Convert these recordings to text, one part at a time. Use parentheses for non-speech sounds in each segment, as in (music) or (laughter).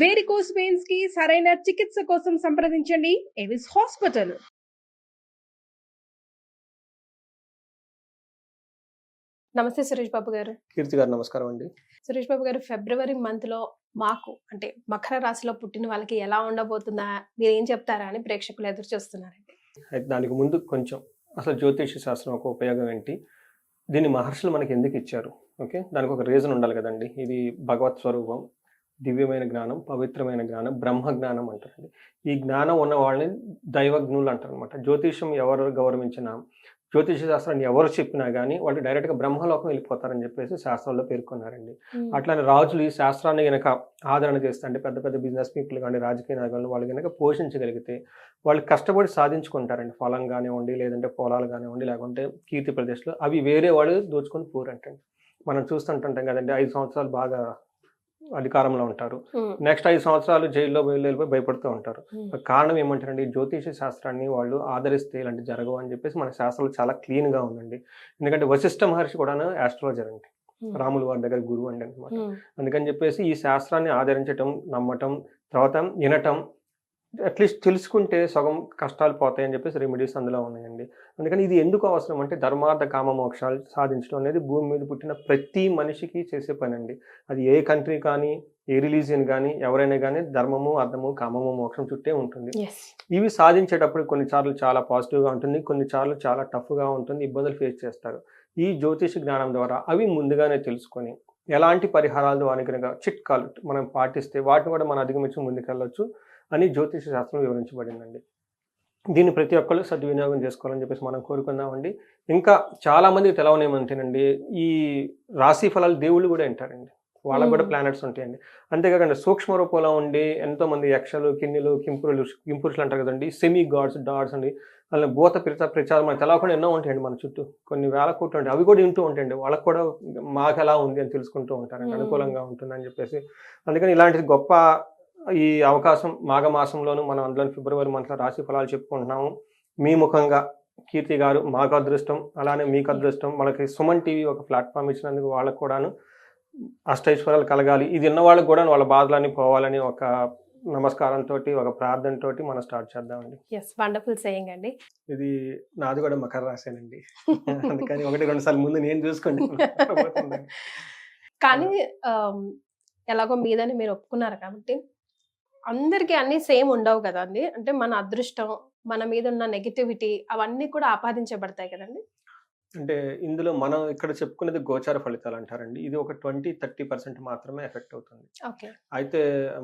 Varicose వెయిన్స్కి సరైన చికిత్స కోసం సంప్రదించండి. ఎవిస్ హాస్పిటల్ నమస్తే సురేష్ బాబు గారు. కీర్తి గారు నమస్కారం అండి. సురేష్ బాబు గారు ఫిబ్రవరి మంత్లో మాకు అంటే మకర రాశిలో పుట్టిన వాళ్ళకి ఎలా ఉండబోతుందా? మీరు ఏం చెప్తారా అని ప్రేక్షకులు ఎదురు చూస్తున్నారండి అయితే దానికి ముందు కొంచెం అసలు జ్యోతిష శాస్త్రం ఒక ఉపయోగం ఏంటి? దీన్ని మహర్షులు మనకి ఎందుకు ఇచ్చారు? ఓకే? దానికి ఒక రీజన్ ఉండాలి కదండి. ఇది భగవత్ స్వరూపం. దివ్యమైన జ్ఞానం పవిత్రమైన జ్ఞానం బ్రహ్మ జ్ఞానం అంటారండి. ఈ జ్ఞానం ఉన్న వాళ్ళని దైవజ్ఞులు అంటారు అనమాట జ్యోతిషం ఎవరు గౌరవించినా జ్యోతిష శాస్త్రాన్ని ఎవరు చెప్పినా కానీ వాళ్ళు డైరెక్ట్గా బ్రహ్మలోకం వెళ్ళిపోతారని చెప్పేసి శాస్త్రంలో పేర్కొన్నారండి. అట్లానే రాజులు ఈ శాస్త్రాన్ని గనక ఆదరణ చేస్తే అంటే పెద్ద పెద్ద బిజినెస్ పీపుల్ కానీ రాజకీయ నాయకులు వాళ్ళు కనుక పోషించగలిగితే వాళ్ళు కష్టపడి సాధించుకుంటారండి. ఫలం కానివ్వండి లేదంటే పొలాలు కానివ్వండి లేకుంటే కీర్తి ప్రదేశాలు అవి వేరే వాళ్ళు దోచుకొని పోరంటండి. మనం చూస్తుంటుంటాం కదండి ఐదు సంవత్సరాలు బాగా అధికారంలో ఉంటారు. నెక్స్ట్ ఐదు సంవత్సరాలు జైల్లో వెళ్ళిపోయి భయపడుతూ ఉంటారు. కారణం ఏమంటారండి జ్యోతిష శాస్త్రాన్ని వాళ్ళు ఆదరిస్తే ఇలాంటి జరగవు అని చెప్పేసి మన శాస్త్రాలు చాలా క్లీన్గా ఉందండి. ఎందుకంటే వశిష్ఠ మహర్షి కూడా ఆస్ట్రాలజర్ అండి. రాములు వారి దగ్గర గురువు అండి అనమాట అందుకని చెప్పేసి ఈ శాస్త్రాన్ని ఆదరించటం నమ్మటం తర్వాత వినటం అట్లీస్ట్ తెలుసుకుంటే సగం కష్టాలు పోతాయని చెప్పేసి రెమెడీస్ అందులో ఉన్నాయండి. అందుకని ఇది ఎందుకు అవసరం అంటే ధర్మార్థ కామ మోక్షాలు సాధించడం అనేది భూమి మీద పుట్టిన ప్రతి మనిషికి చేసే పని అండి అది ఏ కంట్రీ కానీ ఏ రిలీజియన్ కానీ ఎవరైనా కానీ ధర్మము అర్థము కామము మోక్షం చుట్టే ఉంటుంది. ఇవి సాధించేటప్పుడు కొన్నిసార్లు చాలా పాజిటివ్గా ఉంటుంది కొన్నిసార్లు చాలా టఫ్గా ఉంటుంది ఇబ్బందులు ఫేస్ చేస్తారు. ఈ జ్యోతిష జ్ఞానం ద్వారా అవి ముందుగానే తెలుసుకొని ఎలాంటి పరిహారాలు ద్వారా చిట్కాలు మనం పాటిస్తే వాటిని కూడా మనం అధిగమించి ముందుకెళ్ళొచ్చు. అని జ్యోతిష శాస్త్రం వివరించబడిందండి. దీన్ని ప్రతి ఒక్కళ్ళు సద్వినియోగం చేసుకోవాలని చెప్పేసి మనం కోరుకుందామండి. ఇంకా చాలా మంది తెలవనేమంటేనండి ఈ రాశి ఫలాలు దేవుళ్ళు కూడా వింటారండి. వాళ్ళకు కూడా. ప్లానెట్స్ ఉంటాయండి. అంతేకాకుండా సూక్ష్మ రూపంలో ఉండి ఎంతో మంది యక్షలు కిన్నెలు కింపురులు కింపురుషులు అంటారు కదండి సెమీ గాడ్స్ డాడ్స్ అండి అలా భూత ప్రచార ప్రచారం మనకు తెలవకుండా ఎన్నో ఉంటాయండి మన చుట్టూ. కొన్ని వేల కోట్లు ఉంటాయి. అవి కూడా వింటూ ఉంటాయండి. వాళ్ళకు కూడా మాకు ఎలా ఉంది అని తెలుసుకుంటూ ఉంటారండి. అనుకూలంగా ఉంటుందని చెప్పేసి. అందుకని ఇలాంటి గొప్ప ఈ అవకాశం మాఘమాసంలోను మనం అందులో ఫిబ్రవరి మంత్లో రాశి ఫలాలు చెప్పుకుంటున్నాము. మీ ముఖంగా కీర్తి గారు మాకు అదృష్టం అలానే మీకు అదృష్టం మనకి సుమన్ టీవీ ఒక ప్లాట్ఫామ్ ఇచ్చినందుకు వాళ్ళకు కూడాను అష్టైశ్వర్యాలు కలగాలి. ఇది ఉన్న వాళ్ళకి కూడా వాళ్ళ బాధలన్నీ పోవాలని ఒక నమస్కారంతో ఒక ప్రార్థనతో మనం స్టార్ట్ చేద్దామండి. ఎస్ వండర్ఫుల్ సేయింగ్ అండి. ఇది నాది కూడా మకర రాశానండి. అందుకని ఒకటి రెండు సార్లు ముందు నేను చూసుకోండి కానీ ఎలాగో మీదని మీరు ఒప్పుకున్నారు కాబట్టి అందరికీ అన్ని సేమ్ ఉండవు కదండి? అంటే మన అదృష్టం మన మీద ఉన్న నెగిటివిటీ అవన్నీ కూడా ఆపాదించబడతాయి కదండి? అంటే ఇందులో మనం ఇక్కడ చెప్పుకునేది గోచార ఫలితాలు అంటారండి ఇది ఒక ట్వంటీ థర్టీ పర్సెంట్ మాత్రమే ఎఫెక్ట్ అవుతుంది. అయితే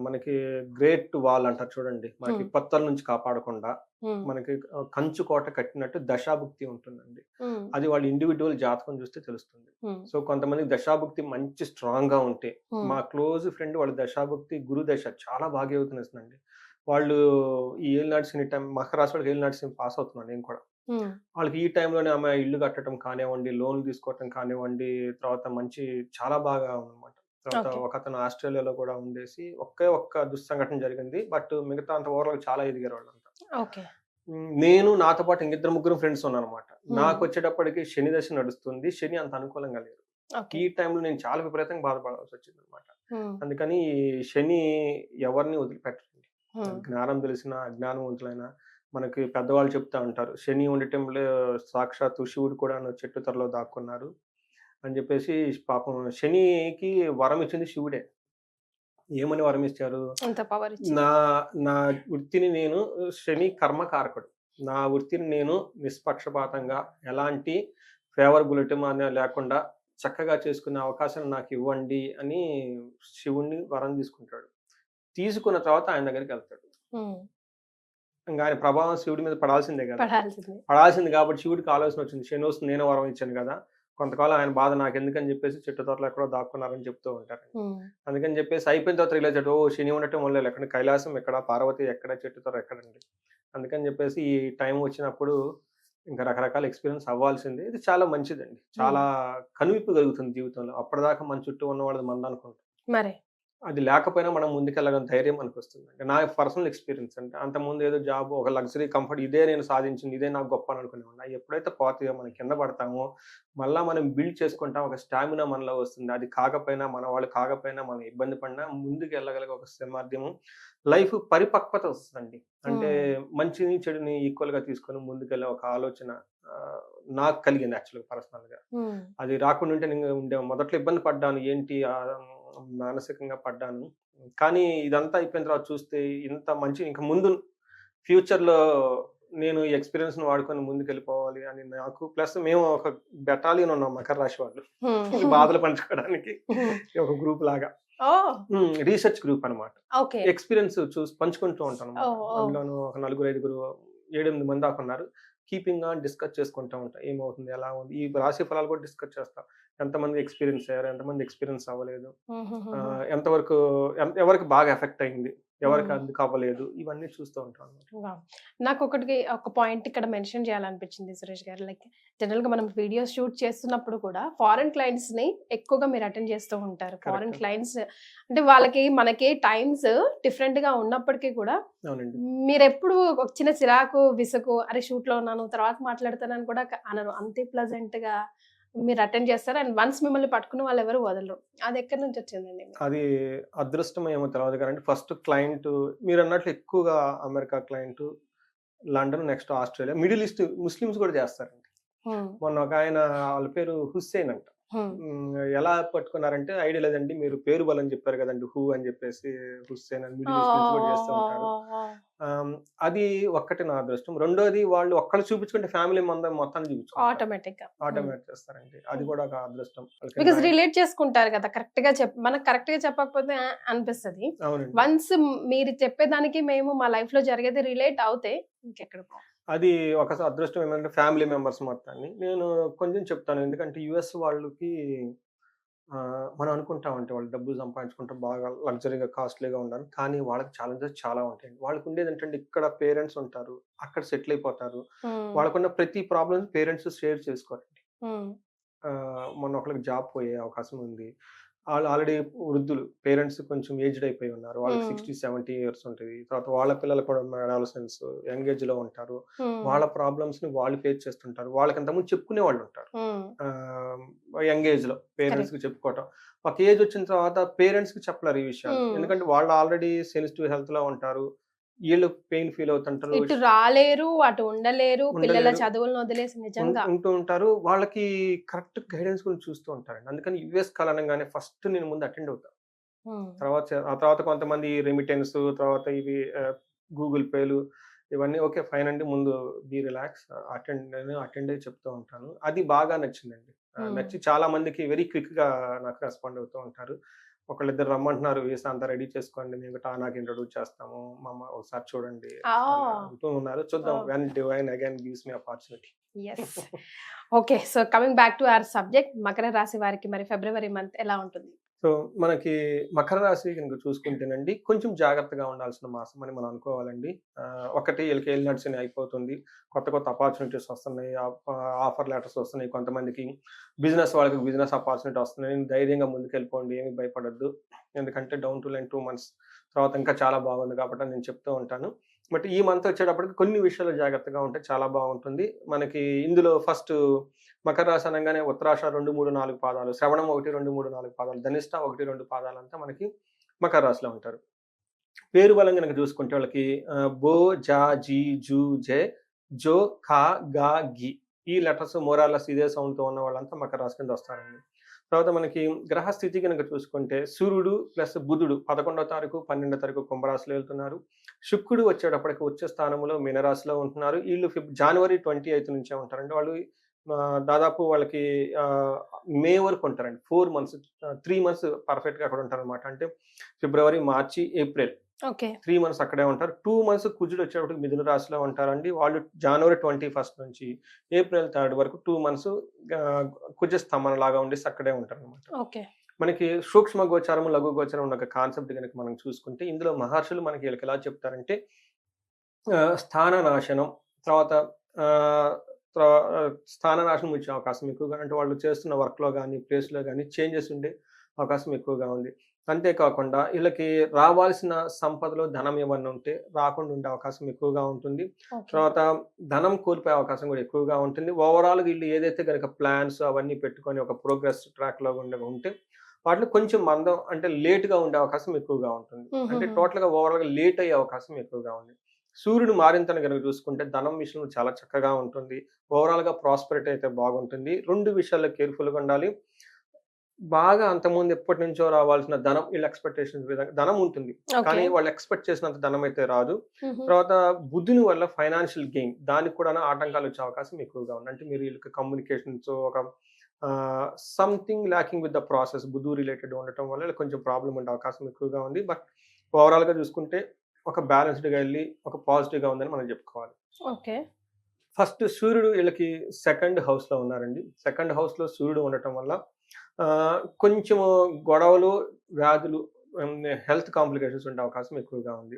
మనకి గ్రేట్ వాల్ అంటారు చూడండి. మనకి. కొత్తల నుంచి కాపాడకుండా మనకి కంచు కోట కట్టినట్టు దశాభుక్తి ఉంటుందండి. అది వాళ్ళ ఇండివిజువల్ జాతకం చూస్తే తెలుస్తుంది. సో కొంతమంది దశాభుక్తి మంచి స్ట్రాంగ్గా ఉంటే మా క్లోజ్ ఫ్రెండ్ వాళ్ళ దశాభుక్తి గురు దశ చాలా బాగా అవుతుందండి వాళ్ళు ఈ ఏళ్ళనాటి సినీ టైం మకర రాశి వాళ్ళకి ఏళ్ళనాటి సినీ పాస్ అవుతున్నాను నేను కూడా. వాళ్ళకి ఈ టైంలోనే ఆమె ఇల్లు కట్టడం కానివ్వండి లోన్లు తీసుకోవటం కానివ్వండి తర్వాత మంచి చాలా బాగా ఉందన్నమాట. తర్వాత. ఒక అతను ఆస్ట్రేలియాలో కూడా ఉండేసి ఒకే ఒక్క దుస్సంఘటన జరిగింది. బట్ మిగతా అంత ఓవరాల్ చాలా ఎదిగారు వాళ్ళంతా. నేను నాతో పాటు ఇంకిద్దరు ముగ్గురు ఫ్రెండ్స్ ఉన్నాను అనమాట నాకు వచ్చేటప్పటికి శని దశ నడుస్తుంది. శని అంత అనుకూలంగా లేదు. ఈ టైంలో నేను చాలా విపరీతంగా బాధపడాల్సి వచ్చింది అనమాట అందుకని శని ఎవరిని వదిలిపెట్టండి జ్ఞానం తెలిసిన అజ్ఞానవంతులైన మనకి పెద్దవాళ్ళు చెప్తా ఉంటారు. శని ఉండటంలో సాక్షాత్తు శివుడు కూడా చెట్టు త్వరలో దాక్కున్నారు అని చెప్పేసి పాపం శనికి వరం ఇచ్చింది శివుడే. ఏమని వరం ఇచ్చారు? నా నా వృత్తిని నేను శని కర్మకారకుడు. నా వృత్తిని నేను నిష్పక్షపాతంగా ఎలాంటి ఫేవర్ బులెటిన్ అనే లేకుండా చక్కగా చేసుకునే అవకాశం నాకు ఇవ్వండి అని శివుణ్ణి వరం తీసుకుంటాడు. తీసుకున్న తర్వాత ఆయన దగ్గరికి వెళ్తాడు. ఇంకా ఆయన ప్రభావం శివుడి మీద పడాల్సిందే కదా. పడాల్సింది. పడాల్సింది కాబట్టి శివుడికి ఆలోచన వచ్చింది. శని వస్తుంది నేనే వరం ఇచ్చాను కదా. కొంతకాలం ఆయన బాధ నాకు ఎందుకని చెప్పేసి చెట్టు తోటలో ఎక్కడో దాక్కున్నారని చెప్తూ ఉంటారు. అందుకని చెప్పేసి అయిపోయిన తర్వాత రిలీజ్ ఓ శని ఉండటం వల్ల ఎక్కడ కైలాసం ఎక్కడ పార్వతి ఎక్కడ చెట్టు తోట ఎక్కడండి? అందుకని చెప్పేసి ఈ టైం వచ్చినప్పుడు ఇంకా రకరకాల ఎక్స్పీరియన్స్ అవ్వాల్సింది. ఇది చాలా మంచిదండి. చాలా కనువిప్పు కలుగుతుంది జీవితంలో. అప్పటిదాకా మన చుట్టూ ఉన్న వాళ్ళది మంద అనుకుంటాం మరి. అది లేకపోయినా మనం ముందుకెళ్ళగల ధైర్యం మనకు వస్తుంది అంటే నా పర్సనల్ ఎక్స్పీరియన్స్ అంటే అంత ముందు ఏదో జాబ్ ఒక లగ్జరీ కంఫర్ట్ ఇదే నేను సాధించింది ఇదే నాకు గొప్ప అని అనుకునేవాడిని. ఎప్పుడైతే పోతాయో మనం కింద పడతామో మళ్ళీ మనం బిల్డ్ చేసుకుంటాం ఒక స్టామినా మనలో వస్తుంది. అది కాకపోయినా మన వాళ్ళు కాకపోయినా మనం ఇబ్బంది పడినా ముందుకు వెళ్ళగలిగే ఒక సామర్థ్యము లైఫ్ పరిపక్వత వస్తుందండి. అంటే మంచిని చెడుని ఈక్వల్గా తీసుకొని ముందుకెళ్ళే ఒక ఆలోచన నాకు కలిగింది యాక్చువల్గా పర్సనల్గా ఉమ్, అది రాకుండా ఉంటే నేను ఉండే మొదట్లో ఇబ్బంది పడ్డాను ఏంటి మానసికంగా పడ్డాను. కానీ ఇదంతా అయిపోయిన తర్వాత చూస్తే ఇంత మంచి ఇంకా ముందు ఫ్యూచర్లో నేను ఈ ఎక్స్పీరియన్స్ వాడుకొని ముందుకు వెళ్ళిపోవాలి అని నాకు ప్లస్ మేము ఒక బెటాలియన్ ఉన్నాం మకర రాశి వాళ్ళు. ఈ బాధలు పంచుకోవడానికి. ఒక గ్రూప్ లాగా. రీసెర్చ్ గ్రూప్ అన్నమాట. ఓకే. ఎక్స్పీరియన్స్ చూసి పంచుకుంటూ ఉంటాను. అందులోను ఒక నలుగురు ఐదుగురు ఏడెనిమిది మంది దాకా ఉన్నారు. కీపింగ్ ఆన్ డిస్కస్ చేసుకుంటూ ఉంటాం. ఏమవుతుంది? ఎలా ఉంది? ఈ రాశి ఫలాలు కూడా డిస్కస్ చేస్తాం. ఎంతమంది ఎక్స్పీరియన్స్ అయ్యారు? ఎంతమంది ఎక్స్పీరియన్స్ అవ్వలేదు. ఎంతవరకు ఎవరికి బాగా ఎఫెక్ట్ అయింది? ఎవరికి. అందుకు అవ్వలేదు ఇవన్నీ చూస్తూ ఉంటాం. నాకు ఒకటి ఒక పాయింట్ ఇక్కడ మెన్షన్ చేయాలనిపించింది సురేష్ గారు లైక్ జనరల్గా మనం వీడియోస్ షూట్ చేస్తున్నప్పుడు కూడా ఫారెన్ క్లయింట్స్ని ఎక్కువగా మీరు అటెండ్ చేస్తూ ఉంటారు ఫారెన్. క్లయింట్స్ అంటే వాళ్ళకి మనకి టైమ్స్ డిఫరెంట్గా ఉన్నప్పటికీ కూడా మీరు ఎప్పుడు ఒక చిన్న చిరాకు విసుగు అరే షూట్లో ఉన్నాను తర్వాత మాట్లాడతానని కూడా అనరు అంతే ప్లజెంట్గా మీరు అటెండ్ చేస్తారు? అండ్ వన్స్ మిమ్మల్ని పట్టుకున్న వాళ్ళు ఎవరు వదలరు. అది ఎక్కడి నుంచి వచ్చిందండి? అది అదృష్టం ఏమో తెలియదు కానీ ఫస్ట్ క్లయింట్ మీరు అన్నట్లు ఎక్కువగా America client London next Australia Middle East Muslims కూడా చేస్తారండి. మొన్న ఒక ఆయన వాళ్ళ పేరు హుస్సేన్ అంట. ఎలా పట్టుకున్నారంటే ఐడియా లేదండి. మీరు పేరు బలని చెప్పారు కదండి హూ అని చెప్పేసి హుస్సేన్ అని చేస్తూ ఉంటారు. అది ఒక్కటి నా అదృష్టం. రెండోది వాళ్ళు ఒక్కళ్ళు చూపించుకుంటే ఫ్యామిలీ మందం మొత్తాన్ని చూపించుకుంటారు. ఆటోమేటిక్గా ఆటోమేట్ చేస్తారండి. అది కూడా ఒక అదృష్టం. బికాస్ రిలేట్ చేసుకుంటారు కదా కరెక్ట్గా చెప్ మనకు కరెక్ట్గా చెప్పకపోతే అనిపిస్తది. వన్స్ మీరు చెప్పేదానికి మేము మా లైఫ్లో జరిగేది రిలేట్ అవుతే ఇంకెక్కడ అది ఒక అదృష్టం ఏమంటే ఫ్యామిలీ మెంబర్స్ మొత్తాన్ని. నేను కొంచెం చెప్తాను. ఎందుకంటే యుఎస్ వాళ్ళకి మనం అనుకుంటామంటే వాళ్ళు డబ్బులు సంపాదించుకుంటే బాగా లగ్జరీగా కాస్ట్లీగా ఉండాలి. కానీ వాళ్ళకి ఛాలెంజెస్ చాలా ఉంటాయి వాళ్ళకు ఉండేది ఏంటంటే ఇక్కడ పేరెంట్స్ ఉంటారు అక్కడ సెటిల్ అయిపోతారు. వాళ్ళకున్న ప్రతి ప్రాబ్లమ్స్ పేరెంట్స్ షేర్ చేసుకోరండి. మొన్న ఒకరికి జాబ్ పోయే అవకాశం ఉంది. వాళ్ళు ఆల్రెడీ వృద్ధులు పేరెంట్స్ కొంచెం ఏజ్డ్ అయిపోయి ఉన్నారు. వాళ్ళకి. సిక్స్టీ సెవెంటీ ఇయర్స్ ఉంటుంది. తర్వాత వాళ్ళ పిల్లలు కూడా అడాలసెన్స్ యంగ్ ఏజ్లో ఉంటారు వాళ్ళ ప్రాబ్లమ్స్ని వాళ్ళు ఫేస్ చేస్తుంటారు. వాళ్ళకి అంతకుముందు చెప్పుకునే వాళ్ళు ఉంటారు. యంగ్ ఏజ్లో పేరెంట్స్కి చెప్పుకోవటం. ఒక ఏజ్ వచ్చిన తర్వాత పేరెంట్స్కి చెప్పలేరు ఈ విషయాలు. ఎందుకంటే వాళ్ళు ఆల్రెడీ సెన్సిటివ్ హెల్త్లో ఉంటారు. వీళ్ళు పెయిన్ ఫీల్ అవుతుంటారు. ఇటు రాలేరు అటు ఉండలేరు పిల్లల. చదువులను వదిలేసి నిజంగా. ఉంటూ ఉంటారు. వాళ్ళకి కరెక్ట్ గైడెన్స్ గురించి చూస్తూ ఉంటారండి. అందుకని యుఎస్ కాలనగానే ఫస్ట్ నేను ముందు అటెండ్ అవుతాను తర్వాత ఆ తర్వాత కొంతమంది రెమిటెన్స్ తర్వాత ఇవి గూగుల్ పేలు ఇవన్నీ ఓకే ఫైన్ అండి ముందు బీ రిలాక్స్ అటెండ్ నేను అటెండ్ చెప్తూ ఉంటాను. అది బాగా నచ్చిందండి. నచ్చి చాలా మందికి వెరీ క్విక్గా నాకు రెస్పాండ్ అవుతూ ఉంటారు. ఒకళ్ళిద్దరు రమ్మంటున్నారు వీసా అంతా రెడీ చేసుకోండి మేము టా నాకు ఇంట్రొడ్యూస్ చేస్తాము మమ్మ ఒకసారి చూడండి అంటూ ఉన్నారు. చూద్దాం. When divine again gives me opportunity okay so coming back to our subject Makar రాశి వారికి మరి ఫిబ్రవరి మంత్ ఎలా ఉంటుంది? సో మనకి మకర రాశి కనుక చూసుకుంటేనండి కొంచెం జాగ్రత్తగా ఉండాల్సిన మాసం అని మనం అనుకోవాలండి. ఒకటి వీళ్ళకి ఏళ్ళు నడిచిన అయిపోతుంది. కొత్త కొత్త ఆపర్చునిటీస్ వస్తున్నాయి. ఆఫర్ లెటర్స్ వస్తున్నాయి. కొంతమందికి బిజినెస్ వాళ్ళకి బిజినెస్ ఆపర్చునిటీ వస్తున్నాయి. ధైర్యంగా ముందుకెళ్ళిపోండి ఏమి భయపడద్దు. ఎందుకంటే down to line two months తర్వాత ఇంకా చాలా బాగుంది కాబట్టి నేను చెప్తూ ఉంటాను. బట్ ఈ మంత్ వచ్చేటప్పటికి కొన్ని విషయాలు జాగ్రత్తగా ఉంటే చాలా బాగుంటుంది. మనకి ఇందులో ఫస్ట్ మకర రాశి అనగానే ఉత్తరాష రెండు మూడు నాలుగు పాదాలు శ్రవణం ఒకటి రెండు మూడు నాలుగు పాదాలు ధనిష్ట ఒకటి రెండు పాదాలు అంతా మనకి మకర రాశిలో ఉంటారు. పేరు బలం కనుక చూసుకుంటే వాళ్ళకి బో జా జీ జూ జే జో ఖా గా గి ఈ లెటర్స్ మోరాలస్ ఇదే సౌండ్తో ఉన్న వాళ్ళంతా మకర రాశి కింద వస్తారండి. తర్వాత మనకి గ్రహ స్థితి కనుక చూసుకుంటే సూర్యుడు ప్లస్ బుధుడు పదకొండో తారీఖు పన్నెండో తారీఖు కుంభరాశిలో వెళ్తున్నారు. శుక్రుడు వచ్చేటప్పటికి వచ్చే స్థానంలో మీనరాశిలో ఉంటున్నారు. వీళ్ళు ఫిబ్ జనవరి ట్వంటీ ఎయిత్ నుంచే ఉంటారండి. వాళ్ళు దాదాపు వాళ్ళకి మే వరకు ఉంటారండి. ఫోర్ మంత్స్ త్రీ మంత్స్ పర్ఫెక్ట్గా అక్కడ ఉంటారు అనమాట అంటే February March April. Okay. Three months అక్కడే ఉంటారు. టూ మంత్స్ కుజుడు వచ్చేటప్పటికి మిథున రాశిలో ఉంటారండి. వాళ్ళు జనవరి ట్వంటీ ఫస్ట్ నుంచి ఏప్రిల్ థర్డ్ వరకు టూ మంత్స్ కుజ స్తంభన లాగా ఉండేసి అక్కడే ఉంటారు అనమాట ఓకే. మనకి సూక్ష్మ గోచారం లఘు గోచారం ఉన్న ఒక కాన్సెప్ట్ కనుక మనం చూసుకుంటే ఇందులో మహర్షులు మనకి వీళ్ళకి ఎలా చెప్తారంటే స్థాన నాశనం తర్వాత ఆ, తర్వా- ఆ, స్థాన నాశనం వచ్చే అవకాశం ఎక్కువగా అంటే వాళ్ళు చేస్తున్న వర్క్లో కానీ ప్లేస్లో కానీ చేంజెస్ ఉండే అవకాశం ఎక్కువగా ఉంది. అంతేకాకుండా వీళ్ళకి రావాల్సిన సంపదలో ధనం ఏమన్నా ఉంటే రాకుండా ఉండే అవకాశం ఎక్కువగా ఉంటుంది. తర్వాత ధనం కోల్పోయే అవకాశం కూడా ఎక్కువగా ఉంటుంది. ఓవరాల్ వీళ్ళు ఏదైతే కనుక ప్లాన్స్ అవన్నీ పెట్టుకొని ఒక ప్రోగ్రెస్ ట్రాక్లో ఉండే ఉంటే వాటిలో కొంచెం మందం అంటే లేట్గా ఉండే అవకాశం ఎక్కువగా ఉంటుంది. అంటే మ్మ్. టోటల్గా ఓవరాల్గా లేట్ అయ్యే అవకాశం ఎక్కువగా ఉంది. సూర్యుడు మారింతని కనుక చూసుకుంటే ధనం విషయంలో చాలా చక్కగా ఉంటుంది. ఓవరాల్గా ప్రాస్పరిటీ అయితే బాగుంటుంది. రెండు విషయాల్లో కేర్ఫుల్గా ఉండాలి. బాగా అంతకుముందు ఎప్పటి నుంచో రావాల్సిన ధనం వీళ్ళ ఎక్స్పెక్టేషన్స్ విధంగా ధనం ఉంటుంది. కానీ వాళ్ళు ఎక్స్పెక్ట్ చేసినంత ధనం అయితే రాదు. తర్వాత బుద్ధుని వల్ల ఫైనాన్షియల్ గెయిన్ దానికి కూడా ఆటంకాలు వచ్చే అవకాశం ఎక్కువగా ఉంది. అంటే మీరు వీళ్ళకి కమ్యూనికేషన్స్ ఒక something lacking with the process బుద్ధు related ఉండటం వల్ల కొంచెం ప్రాబ్లం ఉండే అవకాశం ఎక్కువగా ఉంది. బట్ ఓవరాల్గా చూసుకుంటే ఒక బ్యాలెన్స్డ్గా వెళ్ళి ఒక పాజిటివ్గా ఉందని మనం చెప్పుకోవాలి. ఓకే. ఫస్ట్ సూర్యుడు వీళ్ళకి సెకండ్ హౌస్లో ఉన్నారండి. సెకండ్ హౌస్లో సూర్యుడు ఉండటం వల్ల ఆ, కొంచెము గొడవలు వ్యాధులు హెల్త్ కాంప్లికేషన్స్ ఉండే అవకాశం ఎక్కువగా ఉంది.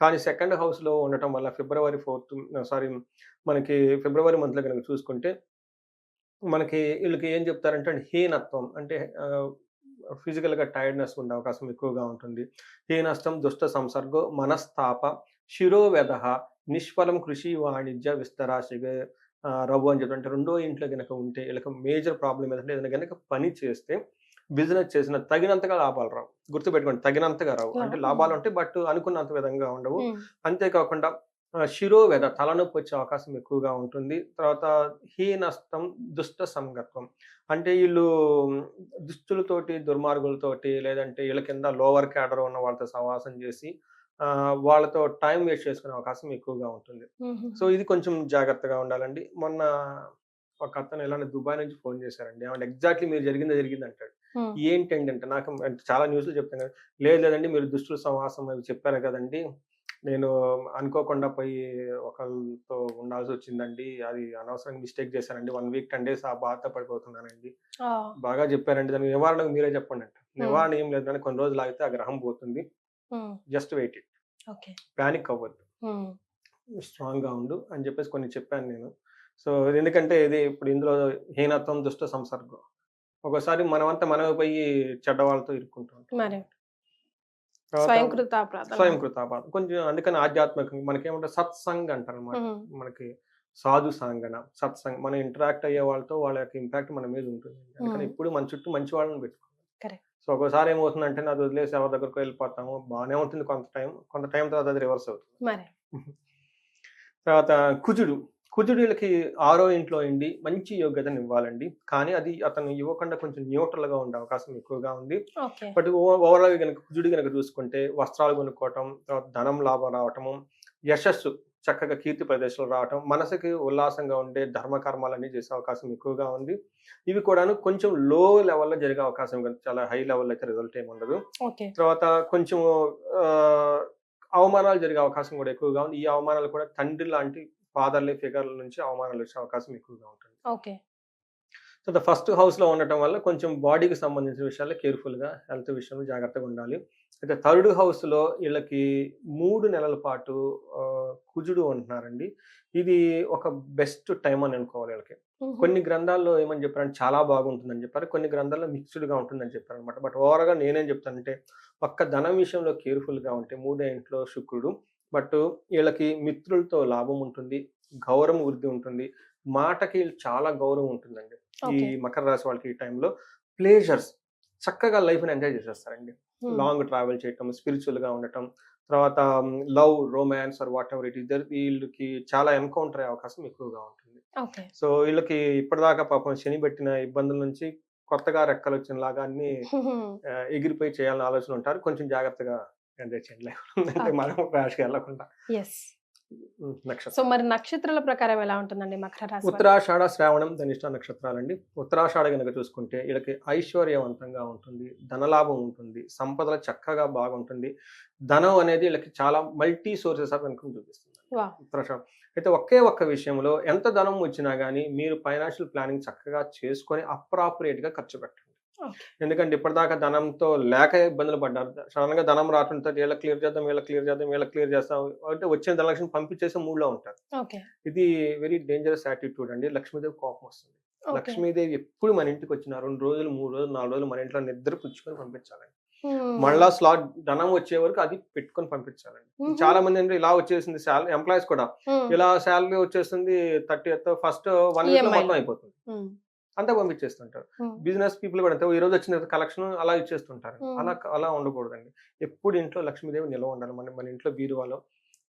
కానీ సెకండ్ హౌస్లో ఉండటం వల్ల ఫిబ్రవరి ఫోర్త్ సారీ మనకి ఫిబ్రవరి మంత్లో కనుక చూసుకుంటే మనకి వీళ్ళకి ఏం చెప్తారంటే హీనత్వం అంటే ఫిజికల్గా టైర్డ్నెస్ ఉండే అవకాశం ఎక్కువగా ఉంటుంది హీనష్టం దుష్ట సంసర్గో మనస్తాప శిరోవ్యధ నిష్ఫలం కృషి వాణిజ్య విస్తరాశిగ రవ్వు అని చెప్పి అంటే రెండో ఇంట్లో కనుక ఉంటే వీళ్ళకి మేజర్ ప్రాబ్లం ఏంటంటే ఏదైనా కనుక పని చేస్తే బిజినెస్ చేసిన తగినంతగా లాభాలు రావు గుర్తుపెట్టుకోండి తగినంతగా రావు అంటే లాభం. లాభాలు ఉంటాయి బట్ అనుకున్నంత విధంగా ఉండవు. అంతేకాకుండా శిరోవేద తలనొప్పి వచ్చే అవకాశం ఎక్కువగా ఉంటుంది. తర్వాత హీనష్టం దుష్ట సంగత్వం. అంటే వీళ్ళు దుష్టులతోటి దుర్మార్గులతోటి లేదంటే వీళ్ళ కింద లోవర్ క్యాడర్ ఉన్న వాళ్ళతో సహవాసం చేసి వాళ్ళతో టైం వేస్ట్ చేసుకునే అవకాశం ఎక్కువగా ఉంటుంది. సో ఇది కొంచెం జాగ్రత్తగా ఉండాలండి. మొన్న ఒక అతను ఇలానే దుబాయ్ నుంచి ఫోన్ చేశారండి. ఏమంటే ఎగ్జాక్ట్లీ మీరు జరిగింది జరిగింది అంటాడు. ఏంటండి అంటే నాకు చాలా న్యూస్లు చెప్తాను కదా లేదు లేదండి మీరు దుష్టుల సమాసం అవి చెప్పారు కదండి. నేను అనుకోకుండా పోయి ఒకరితో ఉండాల్సి వచ్చిందండి అది అనవసరంగా మిస్టేక్ చేశానండి. వన్ వీక్ టెన్ డేస్ ఆ బాధ పడిపోతున్నానండి. బాగా చెప్పారండి. దానికి నివారణకు మీరే చెప్పండి అంట నివారణ ఏం లేదంటే కొన్ని రోజులు ఆగితే ఆ గ్రహం పోతుంది. Just wait it. ప్యానిక్ అవ్వద్దు. స్ట్రాంగ్గా ఉండు అని చెప్పేసి కొన్ని చెప్పాను నేను. సో ఎందుకంటే ఇది ఇప్పుడు ఇందులో హీనత్వం దుష్ట సంసర్గం. ఒకసారి మనమంతా మనమే పోయి చెడ్డ వాళ్ళతో ఇరుక్కుంటూ ఉంటాం మరి తర్వాత స్వయంకృత అపరాధం. స్వయం కృతాపాదం కొంచెం అందుకని ఆధ్యాత్మికంగా మనకి ఏమంటే సత్సంగ్ అంటారు అనమాట. మనకి సాధు సాంగన సత్సంగ్. మనం ఇంటరాక్ట్ అయ్యే వాళ్ళతో వాళ్ళ యొక్క ఇంపాక్ట్ మన మీద ఉంటుంది. అందుకని. ఇప్పుడు మన చుట్టూ మంచి వాళ్ళని పెట్టుకోవాలి. సో ఒకసారి ఏమవుతుందంటే నాది వదిలేసి ఎవరి దగ్గరకు వెళ్ళిపోతాము బాగానే ఉంటుంది కొంత టైం. కొంత టైం తర్వాత అది రివర్స్ అవుతుంది. (laughs) తర్వాత కుజుడు. కుజుడు వీళ్ళకి ఆరో ఇంట్లో ఉండి మంచి యోగ్యతను ఇవ్వాలండి. కానీ అది అతను ఇవ్వకుండా కొంచెం న్యూట్రల్గా ఉండే అవకాశం ఎక్కువగా ఉంది. బట్ ఓవరాల్ కనుక కుజుడు కనుక చూసుకుంటే వస్త్రాలు కొనుక్కోవటం తర్వాత ధనం లాభం రావటము యశస్సు చక్కగా కీర్తి ప్రదేశాలు రావటం మనసుకి ఉల్లాసంగా ఉండే ధర్మ కర్మాలన్నీ చేసే అవకాశం ఎక్కువగా ఉంది. ఇవి కూడాను కొంచెం లో లెవెల్లో జరిగే అవకాశం. చాలా హై లెవెల్ అయితే రిజల్ట్ ఏమి ఉండదు. తర్వాత కొంచెం అవమానాలు జరిగే అవకాశం కూడా ఎక్కువగా ఉంది. ఈ అవమానాలు కూడా తండ్రి లాంటి ఫాదర్లీ ఫిగర్ల నుంచి అవమానాలు వచ్చే అవకాశం ఎక్కువగా ఉంటుంది. ఓకే. సో ద ఫస్ట్ హౌస్లో ఉండటం వల్ల కొంచెం బాడీకి సంబంధించిన విషయాల్లో కేర్ఫుల్గా హెల్త్ విషయంలో జాగ్రత్తగా ఉండాలి. అయితే థర్డ్ హౌస్లో వీళ్ళకి మూడు నెలల పాటు కుజుడు ఉంటున్నారండి. ఇది ఒక బెస్ట్ టైం అని అనుకోవాలి వీళ్ళకి. కొన్ని గ్రంథాల్లో ఏమని చెప్పారంటే చాలా బాగుంటుందని చెప్పారు. కొన్ని గ్రంథాల్లో మిక్స్డ్గా ఉంటుందని చెప్పారు అనమాట బట్ ఓవరాల్గా నేనేం చెప్తానంటే ఒక్క ధనం విషయంలో కేర్ఫుల్గా ఉంటే మూడో ఇంట్లో శుక్రుడు బట్ వీళ్ళకి మిత్రులతో లాభం ఉంటుంది గౌరవం వృద్ధి ఉంటుంది. మాటకి చాలా గౌరవం ఉంటుందండి. ఈ మకర రాశి వాళ్ళకి ఈ టైంలో ప్లేజర్స్ చక్కగా లైఫ్ని ఎంజాయ్ చేసేస్తారండి. లాంగ్ ట్రావెల్ చేయటం స్పిరిచువల్గా ఉండటం తర్వాత love romance or whatever it ఇద్దరు వీళ్ళకి చాలా ఎన్కౌంటర్ అయ్యే అవకాశం ఎక్కువగా ఉంటుంది. సో వీళ్ళకి ఇప్పటిదాకా పాపం శని పెట్టిన ఇబ్బందుల నుంచి కొత్తగా రెక్కలు వచ్చిన లాగా అన్ని (laughs) ఎగిరిపోయి చేయాలని ఆలోచన ఉంటారు. కొంచెం జాగ్రత్తగా Okay. మనం రాశికి వెళ్ళకుండా సో నక్షత్రం మరి నక్షత్రాల ప్రకారం ఎలా ఉంటుందండి మకర రాశి? ఉత్తరాషాఢ శ్రావణం ధనిష్ట నక్షత్రాలండి ఉత్తరాషాఢ కనుక చూసుకుంటే వీళ్ళకి ఐశ్వర్యవంతంగా ఉంటుంది ధనలాభం ఉంటుంది సంపదలు చక్కగా బాగుంటుంది ధనం అనేది వీళ్ళకి చాలా మల్టీ సోర్సెస్ ఆఫ్ ఇన్కమ్ చూపిస్తుంది. ఉత్తరాషాఢ అయితే ఒకే ఒక్క విషయంలో ఎంత ధనం వచ్చినా కానీ మీరు ఫైనాన్షియల్ ప్లానింగ్ చక్కగా చేసుకొని అప్రాపరియేట్గా ఖర్చు పెట్టండి. ఎందుకంటే ఇప్పటిదాకా ధనంతో లేక ఇబ్బందులు పడ్డారు. సడన్గా ధనం రావడంతో వీళ్ళ క్లియర్ చేద్దాం వీళ్ళ క్లియర్ చేద్దాం వీళ్ళ క్లియర్ చేస్తాం అంటే వచ్చిన ధనలక్ష్మి పంపించేసే మూడ్లో ఉంటారు. ఓకే. ఇది వెరీ డేంజరస్ యాటిట్యూడ్ అండి. లక్ష్మీదేవి కోపం వస్తుంది. లక్ష్మీదేవి ఎప్పుడు మన ఇంటికి వచ్చిన రెండు రోజులు మూడు రోజులు నాలుగు రోజులు మన ఇంట్లో నిద్ర పుచ్చుకొని పంపించాలండి. మళ్ళా స్లాట్ ధనం వచ్చే వరకు అది పెట్టుకొని పంపించాలండి. చాలా మంది ఏంటంటే ఇలా వచ్చేసింది శాలరీ ఎంప్లాయీస్ కూడా. ఇలా శాలరీ వచ్చేస్తుంది thirty first one week EMI. మొత్తం అయిపోతుంది. అంతా పంపించేస్తుంటారు. బిజినెస్ పీపుల్ కూడా అంతే. ఈ రోజు వచ్చిన కలెక్షన్ అలా ఇచ్చేస్తుంటారు. అలా అలా ఉండకూడదండి. ఎప్పుడు ఇంట్లో లక్ష్మీదేవి నిల్వ ఉండాలి. మన మన ఇంట్లో బీరువాలో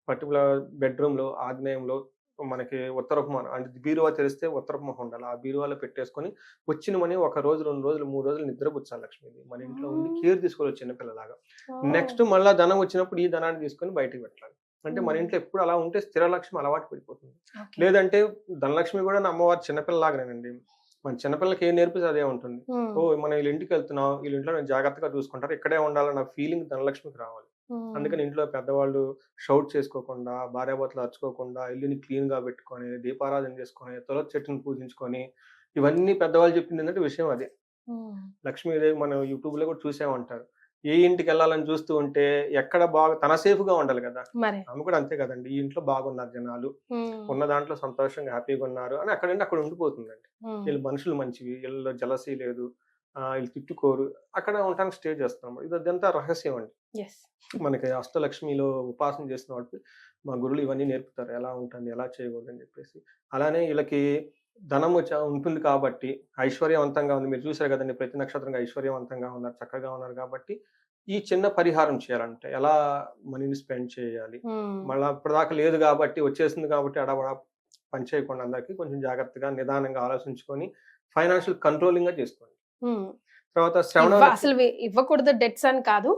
పర్టికులర్ బెడ్రూమ్లో ఆగ్నేయంలో మనకి ఉత్తరపు మొహం అంటే బీరువా తెరిస్తే ఉత్తరపు మొహం ఉండాలి. ఆ బీరువాలో పెట్టేసుకొని వచ్చిన మనీ ఒక రోజు రెండు రోజులు మూడు రోజులు నిద్రపుచ్చాలి లక్ష్మీదేవి. మన ఇంట్లో ఉండి. కేర్ తీసుకోవాలి చిన్నపిల్లలాగా నెక్స్ట్ మళ్ళా ధనం వచ్చినప్పుడు ఈ ధనాన్ని తీసుకొని బయటికి పెట్టాలి. అంటే మన. ఇంట్లో ఎప్పుడు అలా ఉంటే స్థిర లక్ష్మి అలవాటు పడిపోతుంది. లేదంటే ధనలక్ష్మి కూడా నా అమ్మవారి చిన్నపిల్లలాగానేనండి. మన చిన్నపిల్లలకి ఏం నేర్పిస్తే అదే ఉంటుంది. ఓ మనం వీళ్ళ ఇంటికి వెళ్తున్నాం వీళ్ళ ఇంట్లో నేను జాగ్రత్తగా చూసుకుంటారు ఇక్కడే ఉండాలన్న ఫీలింగ్ ధనలక్ష్మికి రావాలి. అందుకని ఇంట్లో పెద్దవాళ్ళు షౌట్ చేసుకోకుండా భార్యాభర్తలు అరుచుకోకుండా ఇల్లుని క్లీన్గా పెట్టుకొని దీపారాధన చేసుకొని తులసి చెట్టుని పూజించుకొని ఇవన్నీ పెద్దవాళ్ళు చెప్పింది ఏంటంటే విషయం అదే. లక్ష్మీదేవి మనం యూట్యూబ్లో కూడా చూసే ఉంటారు ఏ ఇంటికి వెళ్ళాలని చూస్తూ ఉంటే ఎక్కడ బాగా తన సేఫ్గా ఉండాలి కదా. ఆమె కూడా అంతే కదండి. ఈ ఇంట్లో బాగున్నారు జనాలు. ఉన్న దాంట్లో సంతోషంగా హ్యాపీగా ఉన్నారు అని అక్కడ అక్కడ ఉండిపోతుందండి. వీళ్ళు మనుషులు మంచివి వీళ్ళలో జలసీ లేదు ఆ, వీళ్ళు తిట్టుకోరు. అక్కడ ఉండడానికి స్టే చేస్తున్నాం. ఇది అదంతా రహస్యం అండి. మనకి అష్టలక్ష్మిలో ఉపాసన చేసిన వాటికి మా గురువులు ఇవన్నీ నేర్పుతారు. ఎలా ఉంటుంది ఎలా చేయకూడదు అని చెప్పేసి. అలానే వీళ్ళకి ధనం వచ్చా ఉంటుంది కాబట్టి ఐశ్వర్యవంతంగా ఉంది. మీరు చూసారు కదండి ప్రతి నక్షత్రంగా ఐశ్వర్యవంతంగా ఉన్నారు చక్కగా ఉన్నారు కాబట్టి ఈ చిన్న పరిహారం చేయాలంటే ఎలా మనీని స్పెండ్ చేయాలి? మళ్ళీ ఇప్పటిదాకా లేదు కాబట్టి వచ్చేసింది కాబట్టి అడవడ పని చేయకుండా అందరికి కొంచెం జాగ్రత్తగా నిదానంగా ఆలోచించుకొని ఫైనాన్షియల్ కంట్రోలింగ్గా చేసుకోండి తర్వాత శ్రవణ అసలు ఇవ్వకూడదు డెట్స్ అని కాదు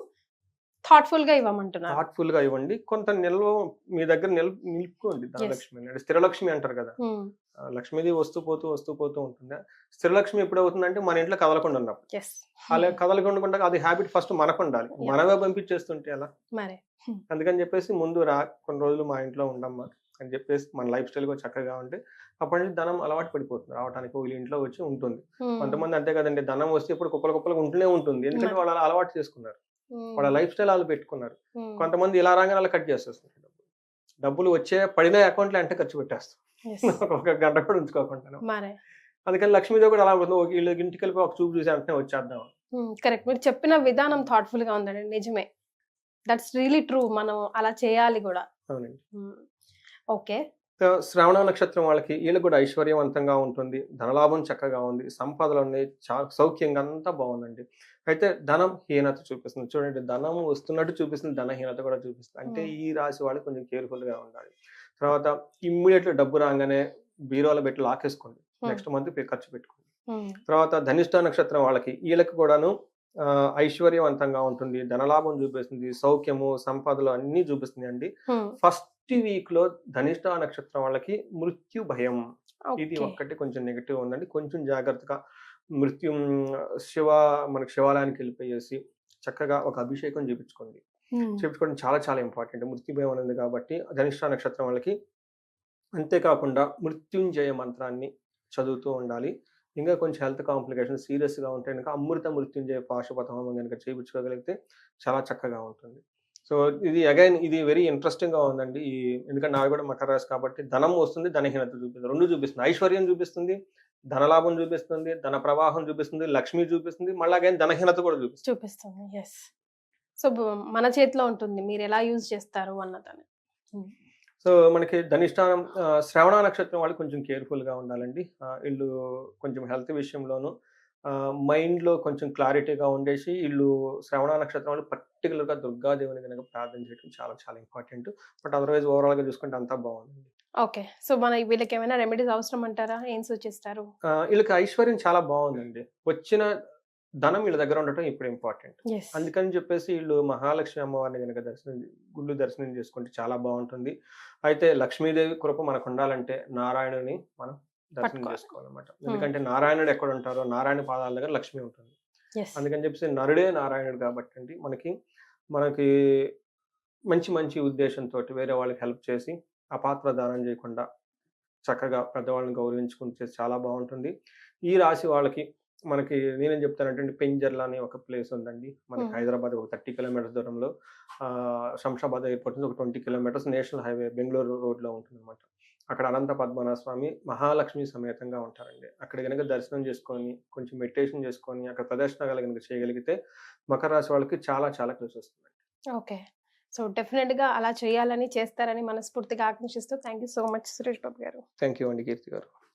థాట్ఫుల్గా ఇవ్వమంటున్నారు. థాట్ఫుల్గా ఇవ్వండి. కొంత నిల్వ మీ దగ్గర నిల్ నిలుపుకోండి ధనలక్ష్మి అంటే స్థిరలక్ష్మి అంటారు కదా. Hmm. ఆ, లక్ష్మీది వస్తూ పోతూ వస్తూ పోతూ ఉంటుంది స్థిరలక్ష్మి ఎప్పుడు అవుతుందంటే మన ఇంట్లో కదలకుండా ఉన్నప్పుడు అలా కదలకుండా ఉండగా అది హ్యాబిట్ ఫస్ట్ మనకు ఉండాలి. మనమే పంపించేస్తుంటే ఎలా మరి అందుకని చెప్పేసి ముందు రా కొన్ని రోజులు మా ఇంట్లో ఉండమ్మా అని చెప్పేసి మన లైఫ్ స్టైల్ కూడా చక్కగా ఉంటే అప్పటి నుంచి ధనం అలవాటు పడిపోతుంది రావడానికి వీళ్ళ ఇంట్లో వచ్చి ఉంటుంది Hmm. కొంతమంది అంతే కదండి ధనం వస్తే ఇప్పుడు కుప్పలు కుప్పలు ఉంటూనే ఉంటుంది ఎందుకంటే. వాళ్ళు అలా అలవాటు చేసుకున్నారు Hmm. వాళ్ళ లైఫ్ స్టైల్ వాళ్ళు పెట్టుకున్నారు Hmm. కొంతమంది ఇలా రాగానే అలా కట్ చేసేస్తున్నారు డబ్బులు వచ్చే పడిన అకౌంట్లో అంటే ఖర్చు పెట్టేస్తాం Yes. (laughs) ఒక గంట కూడా ఉంచుకోకుండా మరి. అందుకని లక్ష్మీదేవి కూడా అలా ఉంటుంది. ఒక వీళ్ళ ఇంటికి వెళ్ళి ఒక చూపు చూసి వెంటనే వచ్చేద్దాం కరెక్ట్. మీరు చెప్పిన విధానం థాట్ఫుల్గా ఉందండి. నిజమే. దట్స్ రియలీ ట్రూ మనం అలా చేయాలి కూడా. అవునండి. ఓకే. సో శ్రవణ నక్షత్రం వాళ్ళకి వీళ్ళకి కూడా ఐశ్వర్యవంతంగా ఉంటుంది. ధనలాభం చక్కగా ఉంది. సంపదలు ఉన్నాయి. చా సౌఖ్యంగా అంతా బాగుందండి. అయితే ధనం హీనత చూపిస్తుంది. చూడండి ధనం వస్తున్నట్టు చూపిస్తుంది. ధనహీనత కూడా చూపిస్తుంది. అంటే. ఈ రాశి వాళ్ళు కొంచెం కేర్ఫుల్గా ఉండాలి. తర్వాత ఇమ్మీడియట్ డబ్బు రాగానే బీరోలో పెట్టి లాకేసుకోండి నెక్స్ట్ మంత్ ఖర్చు పెట్టుకోండి. తర్వాత ధనిష్ట నక్షత్రం వాళ్ళకి వీళ్ళకి కూడాను ఐశ్వర్యవంతంగా ఉంటుంది. ధనలాభం చూపిస్తుంది సౌఖ్యము సంపదలు అన్ని చూపిస్తుంది అండి. ఫస్ట్ వీక్లో ధనిష్ట నక్షత్రం వాళ్ళకి మృత్యు భయం. ఇది ఒక్కటి కొంచెం నెగిటివ్ ఉందండి. కొంచెం జాగ్రత్తగా మృత్యు శివ మనకి శివాలయానికి వెళ్ళిపోయేసి చక్కగా ఒక అభిషేకం చేపించుకోండి. చేపించుకోవడం చాలా చాలా ఇంపార్టెంట్. మృత్యు భయం అనేది కాబట్టి ధనిష్ట నక్షత్రం వాళ్ళకి అంతేకాకుండా మృత్యుంజయ మంత్రాన్ని చదువుతూ ఉండాలి. ఇంకా కొంచెం హెల్త్ కాంప్లికేషన్ సీరియస్గా ఉంటే కనుక అమృత మృత్యుంజయ పాశుపత హోమం కనుక చేయించుకోగలిగితే చాలా చక్కగా ఉంటుంది. సో ఇది అగైన్ ఇది వెరీ ఇంట్రెస్టింగ్గా ఉందండి. ఈ ఎందుకంటే నాది కూడా మకర రాశి కాబట్టి ధనం వస్తుంది ధనహీనత చూపిస్తుంది. రెండు చూపిస్తుంది. ఐశ్వర్యం చూపిస్తుంది ధనలాభం చూపిస్తుంది ధన ప్రవాహం చూపిస్తుంది లక్ష్మి చూపిస్తుంది మళ్ళీ అగైన్ ధనహీనత కూడా చూపిస్తుంది. చూపిస్తుంది. ఎస్ సో మన చేతిలో ఉంటుంది. మీరు ఎలా యూజ్ చేస్తారు అన్నదని. సో మనకి ధనిష్టానం శ్రవణ నక్షత్రం వాళ్ళు కొంచెం కేర్ఫుల్గా ఉండాలండి వీళ్ళు కొంచెం హెల్త్ విషయంలోను మైండ్లో కొంచెం క్లారిటీగా ఉండేసి వీళ్ళు శ్రవణ నక్షత్రం వాళ్ళు పర్టికులర్గా దుర్గాదేవిని కనుక ప్రార్థన చేయడం చాలా చాలా ఇంపార్టెంట్. బట్ అదర్వైజ్ ఓవరాల్గా చూసుకుంటే అంతా బాగుంది ఓకే. సో మన వీళ్ళకి ఏమైనా రెమెడీస్ అవసరం అంటారా? ఏం సూచిస్తారు? వీళ్ళకి ఐశ్వర్యం చాలా బాగుందండి. వచ్చిన ధనం వీళ్ళ దగ్గర ఉండటం ఇప్పుడు ఇంపార్టెంట్. అందుకని చెప్పేసి వీళ్ళు మహాలక్ష్మి అమ్మవారిని కనుక దర్శనం గుళ్ళు దర్శనం చేసుకుంటే చాలా బాగుంటుంది. అయితే లక్ష్మీదేవి కృప మనకు ఉండాలంటే నారాయణుని మనం దర్శనం. చేసుకోవాలన్నమాట. ఎందుకంటే నారాయణుడు ఎక్కడ ఉంటారో నారాయణ పాదాల దగ్గర లక్ష్మి ఉంటుంది. అందుకని చెప్పేసి నరుడే నారాయణుడు కాబట్టి అండి మనకి మనకి మంచి మంచి ఉద్దేశంతో వేరే వాళ్ళకి హెల్ప్ చేసి అపాత్ర దానం చేయకుండా చక్కగా పెద్దవాళ్ళని గౌరవించుకుంటూ చేసి చాలా బాగుంటుంది. ఈ రాశి వాళ్ళకి మనకి నేనేం చెప్తానంటే పెంజర్ల అనే ఒక ప్లేస్ ఉందండి. మనకి. హైదరాబాద్ ఒక థర్టీ కిలోమీటర్స్ దూరంలో. ఆ, శంషాబాద్ ఎయిర్పోర్ట్ నుంచి ఒక twenty kilometres national highway Bengaluru రోడ్లో ఉంటుంది అనమాట అక్కడ అనంత పద్మనాభ స్వామి మహాలక్ష్మి సమేతంగా ఉంటారండి. అక్కడ కనుక దర్శనం చేసుకొని కొంచెం మెడిటేషన్ చేసుకొని అక్కడ ప్రదర్శనలు కనుక చేయగలిగితే మకర రాశి వాళ్ళకి చాలా చాలా కలిసి వస్తుంది ఓకే. సో డెఫినెట్గా అలా చేయాలని చేస్తారని మనస్ఫూర్తిగా ఆకాంక్షిస్తూ thank you so much Suresh Babu garu. Thank you అండి కీర్తి గారు.